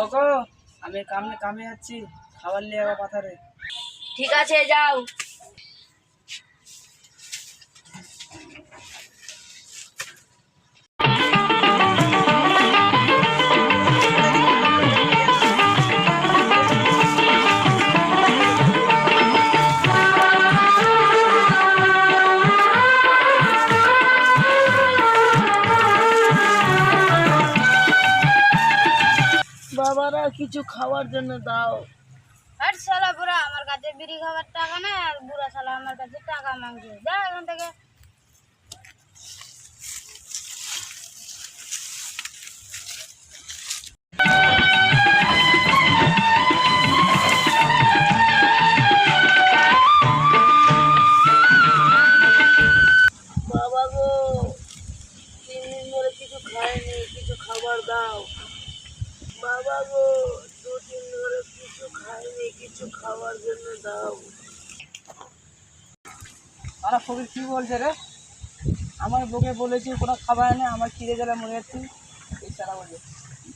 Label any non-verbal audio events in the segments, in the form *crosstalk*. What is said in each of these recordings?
ওগো আমি কামে কামে যাচ্ছি। খাবার নিয়ে যাব পাথারে ঠিক আছে যাও। বাবারা, কিছু খাওয়ার জন্য দাও। আর শালা বুড়া, আমার কাছে বিড়ি খাবার টাকা নেই, আর বুড়া শালা আমার কাছে টাকা মাংছে যা এখান থেকে। বাবা গো দু দিন ধরে কিছু খাইনি কিছু খাবার জন্য দাও। আরে ফকির কি বলছে রে? আমার বউকে বলেছি কোনো খাবার নেই আমার খিদে গেলে মনে যাচ্ছি। এই সারা বলে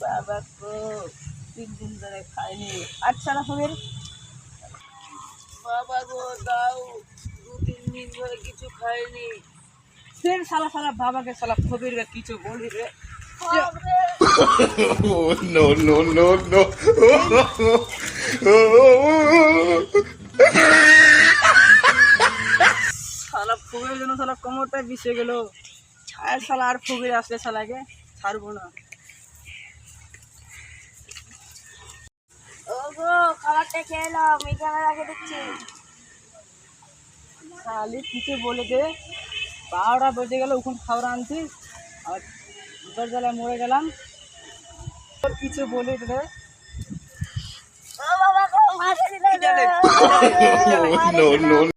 বাবা গো তিন দিন ধরে খাইনি। আচ্ছা না ফকির। বাবা গো দাও দু তিন দিন ধরে কিছু খাইনি। ফের সালা সালা বাবাকে সালা ফকির কিছু বলি রে? Oh, no, no, no, no. সালা ফকিরের জন্য সালা কোমরটা বিষে গেল। আর সালা আর ফকির আসলে সালাকে ছাড়বো না। ওগো খাবারটা খেয়ে নাও আমি এখানে রেখে দিচ্ছি। খালি কিছু বলে দে। বারোটা বেজে গেল ওখানে খাবার আনছি। আর দুপুর বেলায় মরে গেলাম। কিছু বলে *laughs* no, no,